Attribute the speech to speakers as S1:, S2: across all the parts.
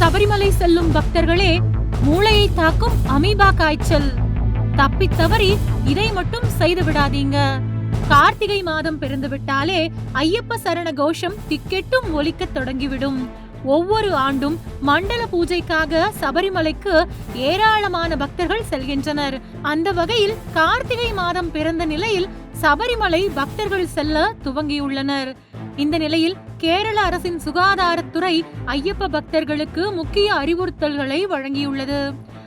S1: சபரிமலை செல்லும் பக்தர்களே மூளையை தாக்கும் அமீபா காய்ச்சல். தப்பித்தவறி இதை மட்டும் செய்து விடாதீங்க கார்த்திகை மாதம் பிறந்து விட்டாலே ஐயப்ப சரண கோஷம் திக்கெட்டும் ஒலிக்கத் தொடங்கிவிடும். ஒவ்வொரு ஆண்டும் மண்டல பூஜைக்காக சபரிமலைக்கு ஏராளமான பக்தர்கள் செல்கின்றனர். அந்த வகையில் கார்த்திகை மாதம் பிறந்த நிலையில் சபரிமலை பக்தர்கள் செல்ல துவங்கியுள்ளனர். இந்த நிலையில் கேரள அரசின் சுகாதாரத்துறை ஐயப்ப பக்தர்களுக்கு முக்கிய அறிவுறுத்தல்களை வழங்கியுள்ளது.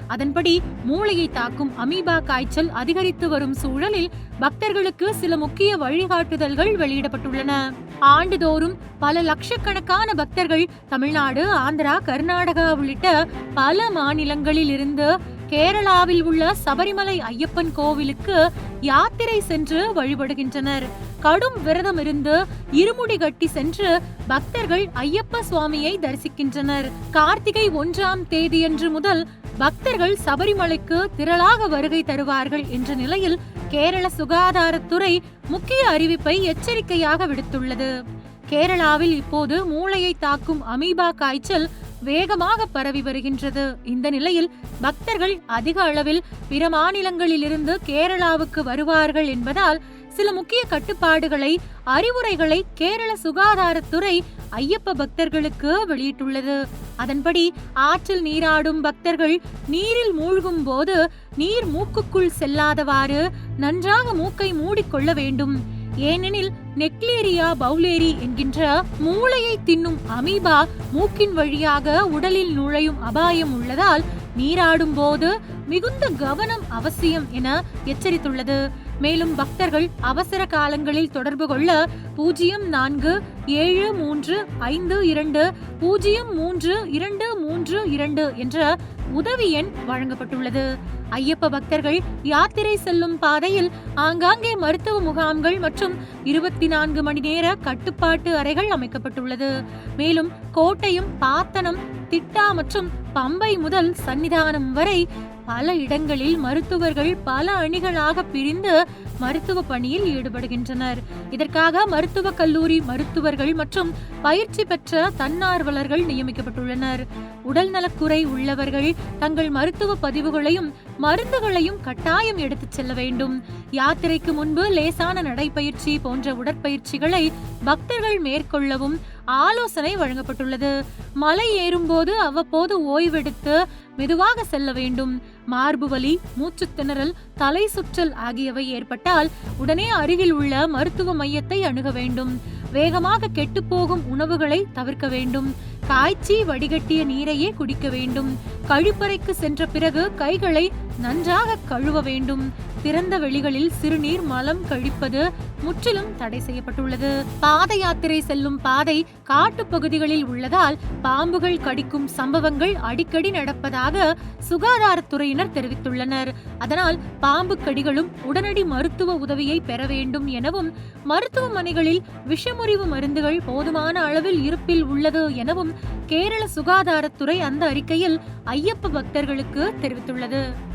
S1: அதன்படி மூளையை தாக்கும் அமீபா காய்ச்சல் அதிகரித்து வரும் சூழலில் பக்தர்களுக்கு சில முக்கிய வழிகாட்டுதல்கள் வெளியிடப்பட்டுள்ளன. ஆண்டுதோறும் பல லட்சக்கணக்கான பக்தர்கள் தமிழ்நாடு ஆந்திரா கர்நாடகா உள்ளிட்ட பல மாநிலங்களில் இருந்து கேரளாவில் உள்ள சபரிமலை ஐயப்பன் கோவிலுக்கு யாத்திரை சென்று வழிபடுகின்றனர். கடும் விரதம் இருந்து இருமுடி கட்டி சென்று பக்தர்கள் ஐயப்ப சுவாமியை தரிசிக்கின்றனர். கார்த்திகை ஒன்றாம் தேதியன்று முதல் பக்தர்கள் சபரிமலைக்கு திரளாக வருகை தருவார்கள் என்ற நிலையில் கேரள சுகாதாரத்துறை முக்கிய அறிவிப்பை எச்சரிக்கையாக விடுத்துள்ளது. கேரளாவில் இப்போது மூளையை தாக்கும் அமீபா காய்ச்சல் வேகமாக பரவி வருகின்றது. இந்த நிலையில் பக்தர்கள் அதிக அளவில் பிற மாநிலங்களிலிருந்து கேரளாவுக்கு வருவார்கள் என்பதால் சில முக்கிய கட்டுப்பாடுகளை அறிவுரைகளை கேரள சுகாதாரத்துறை ஐயப்ப பக்தர்களுக்கு வெளியிட்டுள்ளது. அதன்படி ஆற்றில் நீராடும் பக்தர்கள் நீரில் மூழ்கும் போது நீர் மூக்குக்குள் செல்லாதவாறு நன்றாக மூக்கை மூடிக்கொள்ள வேண்டும். ஏனெனில் நெக்லேரியா பவுலேரி என்கின்ற மூளையை தின்னும் அமீபா மூக்கின் வழியாக உடலில் நுழையும் அபாயம் உள்ளதால் நீராடும் போது மிகுந்த கவனம் அவசியம் என எச்சரித்துள்ளது. மேலும் பக்தர்கள் அவசர காலங்களில் தொடர்பு கொள்ள பூஜ்ஜியம் நான்கு ஏழு மூன்று ஐந்து இரண்டு பூஜ்ஜியம் மூன்று இரண்டு மூன்று இரண்டு என்ற உதவி எண் வழங்கப்பட்டுள்ளது. ஐயப்ப பக்தர்கள் யாத்திரை செல்லும் பாதையில் ஆங்காங்கே மருத்துவ முகாம்கள் மற்றும் இருபத்தி நான்கு மணி நேர கட்டுப்பாட்டு அறைகள் அமைக்கப்பட்டுள்ளது. மேலும் கோட்டையும் பாத்தனம் திட்டா மற்றும் பம்பை முதல் சன்னிதானம் வரை பல இடங்களில் மருத்துவர்கள் பல அணிகளாக பிரிந்து மருத்துவ பணியில் ஈடுபடுகின்றனர். இதற்காக மருத்துவக் கல்லூரி மருத்துவர்கள் மற்றும் பயிற்சி பெற்ற தன்னார்வலர்கள் நியமிக்கப்பட்டுள்ளனர். உடல் நலக்குறை உள்ளவர்கள் தங்கள் மருத்துவ பதிவுகளையும் மருந்துகளையும் கட்டாயம் எடுத்துச் செல்ல வேண்டும். யாத்திரைக்கு முன்பு லேசான நடைப்பயிற்சி போன்ற உடற்பயிற்சிகளை பக்தர்கள் மேற்கொள்ளவும் ஆலோசனை வழங்கப்பட்டுள்ளது. மலை ஏறும்போது அவ்வப்போது ஓய்வெடுத்து மெதுவாக செல்ல வேண்டும். மார்பு வலி மூச்சு திணறல் தலை சுற்றல் ஆகியவை ஏற்பட்டால் உடனே அருகில் உள்ள மருத்துவ மையத்தை அணுக வேண்டும். வேகமாக கெட்டுப்போகும் உணவுகளை தவிர்க்க வேண்டும். காய்ச்சி வடிகட்டிய நீரையே குடிக்க வேண்டும். கழிப்பறைக்கு சென்ற பிறகு கைகளை நன்றாக கழுவ வேண்டும். திறந்த வெளிகளில் சிறுநீர் மலம் கழிப்பது முற்றிலும் தடை செய்யப்பட்டுள்ளது. பாத யாத்திரை செல்லும் பாதை காட்டுப் பகுதிகளில் உள்ளதால் பாம்புகள் கடிக்கும் சம்பவங்கள் அடிக்கடி நடப்பதாக சுகாதாரத்துறையினர் தெரிவித்துள்ளனர். அதனால் பாம்பு கடிகளும் உடனடி மருத்துவ உதவியை பெற வேண்டும் எனவும் மருத்துவமனைகளில் விஷமுறிவு மருந்துகள் போதுமான அளவில் இருப்பில் உள்ளது எனவும் கேரள சுகாதாரத்துறை அந்த அறிக்கையில் ஐயப்ப பக்தர்களுக்கு தெரிவித்துள்ளது.